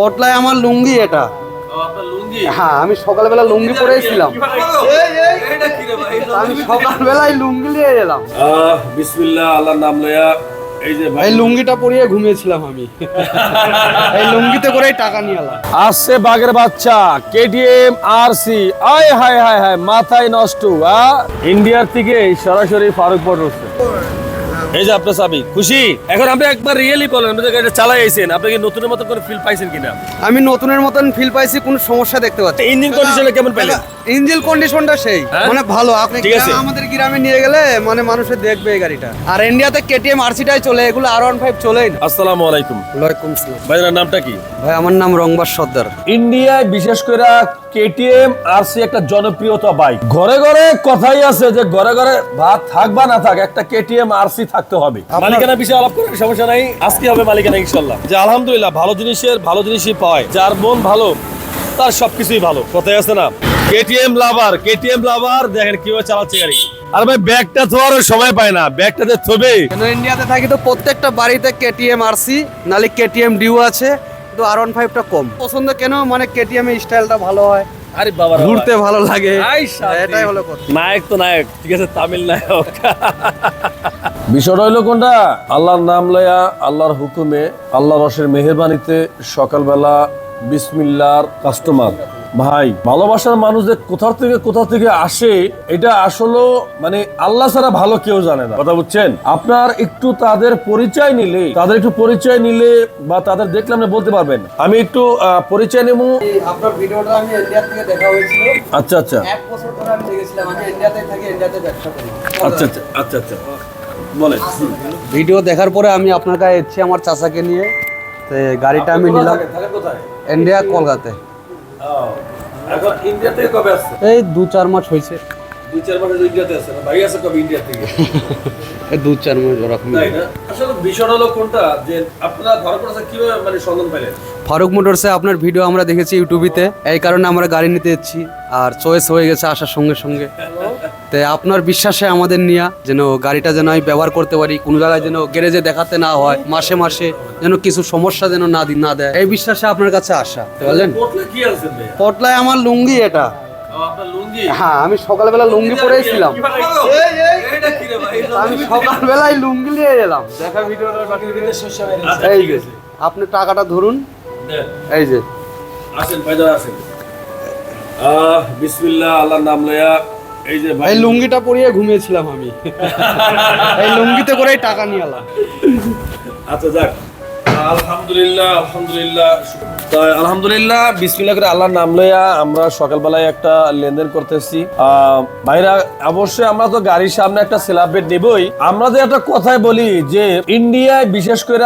পটলায় আমার লুঙ্গি এটা। হ্যাঁ আমি সকালবেলা লুঙ্গি পরেছিলাম আমি সকালবেলায় লুঙ্গি নিয়ে এলাম। বিসমিল্লাহ আল্লাহর নাম লয়া। এই ভাই লুঙ্গিটা পরিয়ে ঘুমিয়েছিলাম আমি। এই লুঙ্গিতে করেই টাকা নিয়ে এলাম। আসছে বাঘের বাচ্চা কেটিএম আর সি আয় হায় হায় হায় মাথায় নষ্ট ইন্ডিয়ার থেকে সরাসরি ফারুক পট এই যে আপনার চাবি খুশি? এখন আপনি একবার রিয়েলি বলেন আপনি গাড়িটা চালাই আইছেন আপনি কি নতুনের মতো করে ফিল পাইছেন কিনা? আমি নতুনের মতন ফিল পাইছি কোনো সমস্যা দেখতে পাচ্ছি ইঞ্জিন কন্ডিশনে কেমন পেলেন ইঞ্জিন কন্ডিশনটা সেই। হ্যাঁ? মানে ভালো আপনি আমাদের গ্রামে নিয়ে গেলে মানে মানুষে দেখবে এই গাড়িটা। আর ইন্ডিয়াতে কেটিএম আরসিটাই চলে এগুলো আর ওয়ান ফাইভ চলেই না। আসসালামু আলাইকুম। ওয়ালাইকুম সালাম ভাইয়ের নামটা কি? ভাই আমার নাম রংবাস সর্দার। ইন্ডিয়ায় বিশেষ করে কেটিএম আর সি একটা জনপ্রিয়তা বাইক ঘরে ঘরে কথাই আছে যে ঘরে ঘরে ভাত থাক বা না থাক একটা কেটিএম আর সি থাকতে হবে। মালিকানা বিষয়ে আলাপ করার সমস্যা নাই আজকে হবে মালিকানা ইনশাল্লাহ যে আলহামদুলিল্লাহ ভালো জিনিসের ভালো জিনিসই পায়। যার মন ভালো তার সবকিছুই ভালো। কথাই আছে না? কেটিএম লাভার কেটিএম লাভার দেখেন কীভাবে চালাচ্ছে গাড়ি। আর ভাই ব্যাগটা ধোয়ার সময় পায় না ব্যাগটা যে থবে। ইন্ডিয়াতে থাকি তো প্রত্যেকটা বাড়িতে কেটিএম আরসি নালে কেটিএম ডিউ আছে কিন্তু আর ওয়ান ফাইভটা কম। পছন্দ কেন? মানে কেটিএম এর স্টাইলটা ভালো হয়। আরে বাবা ঘুরতে ভালো লাগে। এটাই হলো কথা। নায়ক তো নায়ক ঠিক আছে তামিল নায়ক। বিষয়টা হইল কোনটা? আল্লাহর নাম লয়া আল্লাহর হুকুমে আল্লাহ রসের মেহেরবানিতে সকালবেলা বিসমিল্লার কাস্টমার ভাই ভালোবাসার মানুষ যে কোথা থেকে কোথা থেকে আসে এটা আসলে মানে আল্লাহ ছাড়া ভালো কেউ জানে না। কথা বুঝছেন? আপনার একটু তাদের পরিচয় নিলে তাদের একটু পরিচয় নিলে বা তাদের দেখলে আপনি বলতে পারবেন। আমি একটু পরিচয় নেব। আপনার ভিডিওটা আমি ইন্ডিয়া থেকে দেখা হয়েছিল। আচ্ছা আচ্ছা। এক বছর ধরে আমি দেখেছিলাম আমি ইন্ডিয়াতে থাকি ইন্ডিয়াতে ব্যবসা করি। আচ্ছা আচ্ছা আচ্ছা আচ্ছা। বলেন। ভিডিও দেখার পরে আমি আপনার কাছে এসেছি আমার চাচাকে নিয়ে। তো গাড়িটা আমি নিলাম ইন্ডিয়া কলকাতাতে এখন ইন্ডিয়া থেকে কবে আসছে? এই দু চার মাস হয়েছে। দু চার মাস ইন্ডিয়াতে আসছে না? ভাই আছে কবে ইন্ডিয়া থেকে? এই দু চার মাস ওরকম তাই না? আসলে বিষয় হলো কোনটা? যে আপনারা ধরা পড়েছে কীভাবে মানে সন্ধান পেলেন? ফারুক মোটরসে আপনার ভিডিও আমরা দেখেছি ইউটিউবিতে এই কারণে আমরা গাড়ি নিতে যাচ্ছি। আর চয়েস হয়ে গেছে আসার সঙ্গে সঙ্গে। তো আপনার বিশ্বাসে আমাদের নিয়া যেন গাড়িটা যেন আমি ব্যবহার করতে পারি কোনো জায়গায় যেন গ্যারেজে দেখাতে না হয় মাসে মাসে যেন কিছু সমস্যা যেন না দি- না দেয়। এই বিশ্বাসে আপনার কাছে আসা কি ভাই? পটলায় আমার লুঙ্গি এটা। আপনার লুঙ্গি? হ্যাঁ আমি সকালবেলা লুঙ্গি পরেছিলাম এইটা কি রে ভাই? আমি সকালবেলায় লুঙ্গি নিয়ে এলাম। দেখা ভিডিওটা আচ্ছা, এই ঠিক যে আছে। আপনি টাকাটা ধরুন। দেন, এই যে। আসেন ভাইজান আসেন। আহ বিসমিল্লাহ আল্লাহর নাম লয়া। এই যে ভাই এই লুঙ্গিটা পরিয়ে ঘুমিয়েছিলাম আমি। এই লুঙ্গিতে করেই টাকা নিয়ে এলাম। আচ্ছা যাক। আলহামদুলিল্লাহ আলহামদুলিল্লাহ তাই আলহামদুলিল্লাহ বিসমিল্লাহ করে আল্লাহর নাম লইয়া আমরা সকালবেলায় একটা লেনদেন করতেছি। ভাইরা অবশ্যই আমরা তো গাড়ির সামনে একটা সেলাব্রেট নেবই। আমরা যে একটা কথাই বলি যে ইন্ডিয়ায় বিশেষ করে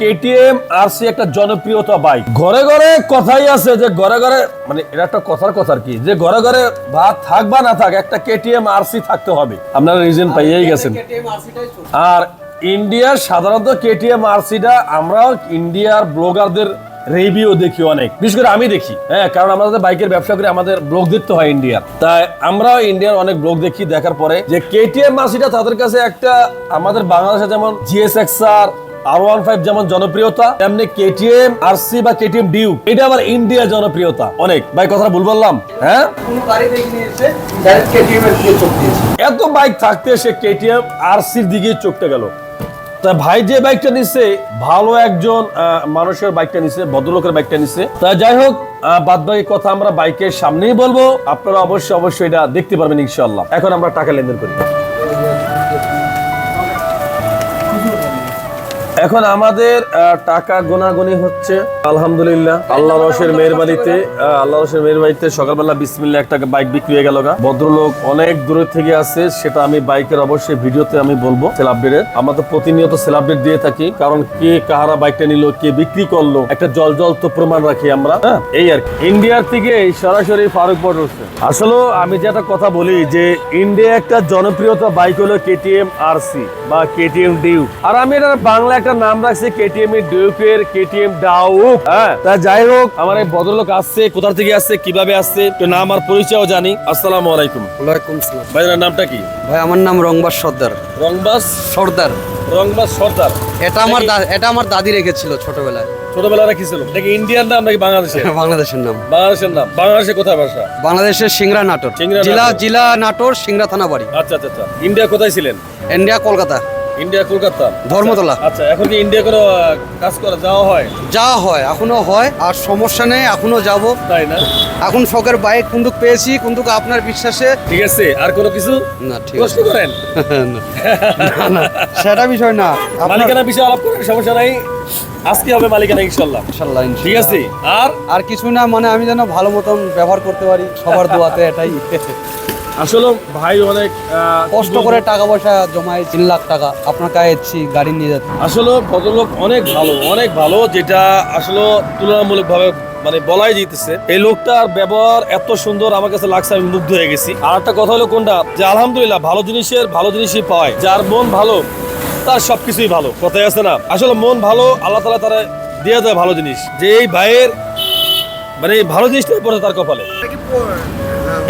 কেটিএম আর সি একটা জনপ্রিয়তা বাইক ঘরে ঘরে কথাই আছে যে ঘরে ঘরে মানে এটা একটা কথার কথা আর কি যে ঘরে ঘরে ভাত থাক বা না থাক একটা কেটিএম আর সি থাকতে হবে। আপনারা রিজন পাইয়েই গেছেন। আর ইন্ডিয়ার সাধারণত কেটিএম আরসিটা আমরাও ইন্ডিয়ার ব্লগারদের রিভিউ দেখি অনেক। বিশেষ করে আমি দেখি হ্যাঁ কারণ আমাদের বাইকের ব্যবসা করে আমাদের ব্লগ দেখতে হয় ইন্ডিয়ার। তাই আমরাও ইন্ডিয়ার অনেক ব্লগ দেখি দেখার পরে যে কেটিএম আরসিটা তাদের কাছে একটা আমাদের বাংলাদেশে যেমন জিএসএক্স আর আর ওয়ান ফাইভ যেমন জনপ্রিয়তা তেমনি কেটিএম আরসি বা কেটিএম ডিউ এটা আবার ইন্ডিয়া জনপ্রিয়তা অনেক। ভাই কথা ভুল বললাম হ্যাঁ? এত বাইক থাকতে সে কেটিএম আর সির দিকে চোখতে গেল। তা ভাই যে বাইকটা নিছে, ভালো একজন মানুষের বাইকটা নিছে, ভদ্রলোকের বাইকটা নিছে। তা যাই হোক বাদ বাকি কথা আমরা বাইকের সামনেই বলব। আপনারা অবশ্যই অবশ্যই এটা দেখতে পারবেন ইনশাল্লাহ এখন আমরা টাকা লেনদেন করি। এখন আমাদের টাকা গোনাগুনি হচ্ছে, আলহামদুলিল্লাহ। আল্লাহ রসের মেহরবানিতে আল্লাহ রসের মেহরবানিতে সকালবেলা বিসমিল্লা একটা বাইক বিক্রি হয়ে গেল গা। ভদ্রলোক অনেক দূরে থেকে আসে সেটা আমি বাইকের অবশ্যই ভিডিওতে আমি বলব, সেল আমরা তো প্রতিনিয়ত সেল দিয়ে থাকি, কারণ কে কাহারা বাইকটা নিল, কে বিক্রি করল, একটা জল জল তো প্রমাণ রাখি আমরা হ্যাঁ? এই আর। ইন্ডিয়ার থেকে সরাসরি ফারুক উঠছে আসলে আমি যেটা কথা বলি যে, ইন্ডিয়া একটা জনপ্রিয়তা বাইক হলো কেটিএম আর সি বা কেটিএম ডিউ আর আমি এটার বাংলা একটা নাম রাখছি কেটিএম এর ডিউকের কেটিএম ডাউক হ্যাঁ তা যাই হোক আমার এই ভদ্রলোক আসছে কোথা থেকে আসছে কীভাবে আসছে তো নাম আর পরিচয়ও জানি। আসসালামু আলাইকুম। ওয়ালাইকুম সালাম। ভাইয়ের নামটা কি? ভাই আমার নাম রংবাস সর্দার। রংবাস? সর্দার। রংবাজ সর্দার। এটা আমার এটা আমার দাদি রেখেছিল ছোটবেলায়। ছোটবেলা রাখিছিল এটা কি ইন্ডিয়ান নাম নাকি বাংলাদেশের? বাংলাদেশের নাম। বাংলাদেশের নাম। বাংলাদেশে কোথায় ভাষা বাংলাদেশের সিংড়া নাটোর। জেলা। জেলা নাটোর সিংড়া থানা বাড়ি। আচ্ছা আচ্ছা আচ্ছা। ইন্ডিয়া কোথায় ছিলেন? ইন্ডিয়া কলকাতা। ইন্ডিয়া কলকাতা? ধর্মতলা। আচ্ছা এখন কি ইন্ডিয়া কাজ করা যাওয়া হয়? যা হয় এখনও হয় আর সমস্যা নেই এখনও যাব। তাই না? এখন শখের বাইক কুন্দুক পেয়েছি কুন্দুক আপনার বিশ্বাসে। ঠিক আছে আর কোনো কিছু? না ঠিক আছে। করেন। না, না, সেটা বিষয় না। মালিকানা বিষয়ে আলাপ করেন সমস্যা নাই। আজকে হবে মালিকানা ইনশাল্লাহ ইনশাল্লাহ, ঠিক আছে আর? আর কিছু না মানে আমি যেন ভালো মতন ব্যবহার করতে পারি সবার দোয়াতে এটাই। আসলে ভাই অনেক কষ্ট করে টাকা পয়সা জমাই তিন লাখ টাকা। আপনার কাছে এসেছি গাড়ি নিয়ে যাচ্ছি। আসলে ভদ্রলোক অনেক ভালো অনেক ভালো যেটা আসলে মানে বলাই যেতেছে। এই লোকটার ব্যবহার এত সুন্দর আমার কাছে লাগছে আমি মুগ্ধ হয়ে গেছি। আর একটা কথা হলো কোনটা? যে আলহামদুলিল্লাহ ভালো জিনিসের ভালো জিনিসই পায়। যার মন ভালো তার সবকিছুই ভালো। কথাই আছে না? আসলে মন ভালো আল্লাহ তালা তারা দিয়ে দেয় ভালো জিনিস। যে এই ভাইয়ের মানে এই ভালো জিনিসটাই পড়ে তার কপালে।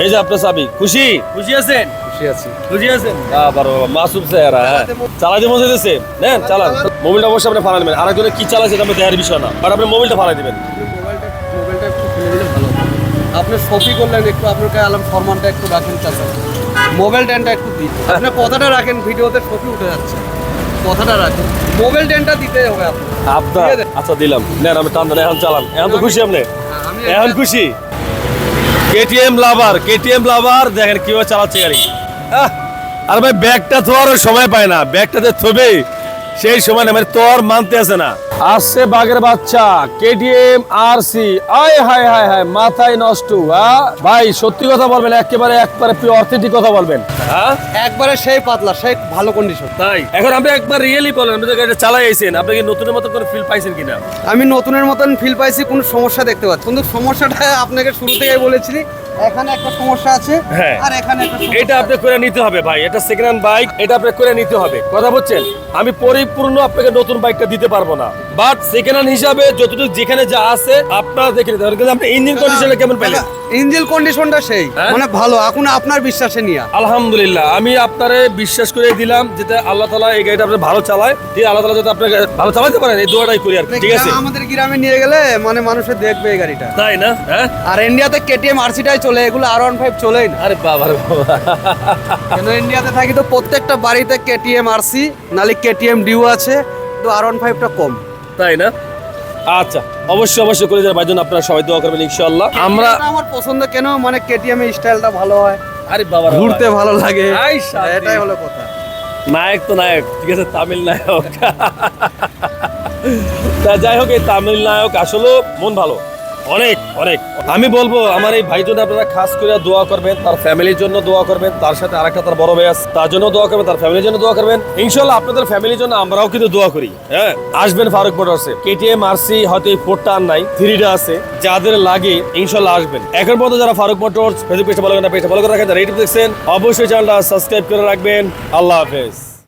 এই যে আপনার চাবি খুশি? খুশি আছেন? খুশি আছি। বুঝি আছেন? বাবা বাবা মাসুম স্যারা হ্যাঁ চালাতে মজা দিতেছে নেন চালান। মোবাইলটা অবশ্যই আপনি নেবেন। আরেকজনে কি চালাচ্ছে এটা বিষয় না। বাট আপনি মোবাইলটা দিবেন। মোবাইলটা মোবাইলটা একটু খুলে দিলে ভালো আপনি ছবি করলেন একটু আপনার কাছে আলাম ফরমানটা একটু রাখেন চাচা। মোবাইল ট্যানটা একটু দিন। আপনি কথাটা রাখেন ভিডিওতে উঠে যাচ্ছে। কথাটা রাখেন। মোবাইল ট্যানটা দিতে হবে আপনার। আচ্ছা দিলাম। নেন আমি টান দেন এখন চালান। এখন তো খুশি আপনি? এখন খুশি। কেটিএম লাভার কেটিএম লাভার দেখেন কীভাবে চালাচ্ছে গাড়ি। আর ভাই ব্যাগটা তো আর সময় পায় না। ব্যাগটা ব্যাগটাতে থবে সেই সময় না মানে তোর মানতে আসে না। আসছে বাঘের বাচ্চা কেটিএম আর সি আয় হায় হায় হায় মাথায় নষ্ট। হ্যাঁ? ভাই সত্যি কথা বলবেন একেবারে একবারে পিওর অথেন্টিক কথা বলবেন। হ্যাঁ? একবারে সেই পাতলা সেই ভালো কন্ডিশন তাই? এখন আপনি একবার রিয়েলি বলেন আপনি তো গাড়িটা চালাই আইছেন আপনি কি নতুনের মতো করে ফিল পাইছেন কিনা? আমি নতুনের মতন ফিল পাইছি কোনো সমস্যা দেখতে পাচ্ছি। কিন্তু সমস্যাটা আপনাকে শুরু থেকেই বলেছি এখানে একটা সমস্যা আছে হ্যাঁ। আর এখানে এটা আপনি করে নিতে হবে ভাই এটা সেকেন্ড হ্যান্ড বাইক এটা আপনি করে নিতে হবে। কথা বলছেন? আমি পরিপূর্ণ আপনাকে নতুন বাইকটা দিতে পারব না। বাট সেকেন্ড হ্যান্ড হিসাবে যতটুকু যেখানে যা আছে আপনারা দেখে নিতে পারেন আপনি ইঞ্জিন কন্ডিশনে কেমন পেলেন ইঞ্জিন কন্ডিশনটা সেই। হ্যাঁ? মানে ভালো এখন আপনার বিশ্বাসে নিয়ে। আলহামদুলিল্লাহ আমি আপনারে বিশ্বাস করে দিলাম যেটা আল্লাহ তালা এই গাড়িটা আপনি ভালো চালায়। ঠিক আল্লাহ তালা যাতে আপনাকে ভালো চালাতে পারেন এই দোয়াটাই করি আর ঠিক আছে? আমাদের গ্রামে নিয়ে গেলে মানে মানুষের দেখবে এই গাড়িটা। তাই না? হ্যাঁ? আর ইন্ডিয়াতে কেটিএম আরসিটাই চলে এগুলো আর ওয়ান ফাইভ চলেই না। আরে বাবার বাবা। কেন ইন্ডিয়াতে থাকি তো প্রত্যেকটা বাড়িতে কেটিএম আরসি নালে কেটিএম ডিউ আছে তো আর ওয়ান ফাইভটা কম। তাই না? আচ্ছা অবশ্যই অবশ্যই করে ভাই জন্য আপনারা সবাই দোয়া করবেন ইনশাআল্লাহ। আমরা আমার পছন্দ কেন? মানে কেটিএম এর স্টাইলটা ভালো হয়। আরে বাবা ঘুরতে ভালো লাগে। এটাই হলো কথা। নায়ক তো নায়ক ঠিক আছে তামিল নায়ক। তা যাই হোক এই তামিল নায়ক আসলে মন ভালো। অনেক অনেক। আমি বলব, আমার এই ভাই জন্য আপনারা খাস করে দোয়া করবেন, তার ফ্যামিলির জন্য দোয়া করবেন, তার সাথে আরেকটা তার বড় ভাই আছে, তার জন্য দোয়া করবেন, তার ফ্যামিলির জন্য দোয়া করবেন। ইনশাল্লাহ আপনাদের ফ্যামিলির জন্য আমরাও কিন্তু দোয়া করি হ্যাঁ? আসবেন ফারুক মোটরসে। কেটিএম আরসি হয়তো এই ফোরটা আর নাই থ্রিটা আছে, যাদের লাগে ইনশাল্লাহ আসবেন। এখন পর্যন্ত যারা ফারুক মোটরস ফেসবুক পেজটা ভালো করে পেজটা ভালো করে রাখেন, যারা ইউটিউব দেখছেন, অবশ্যই চ্যানেলটা সাবস্ক্রাইব করে রাখবেন। আল্লাহ হাফেজ।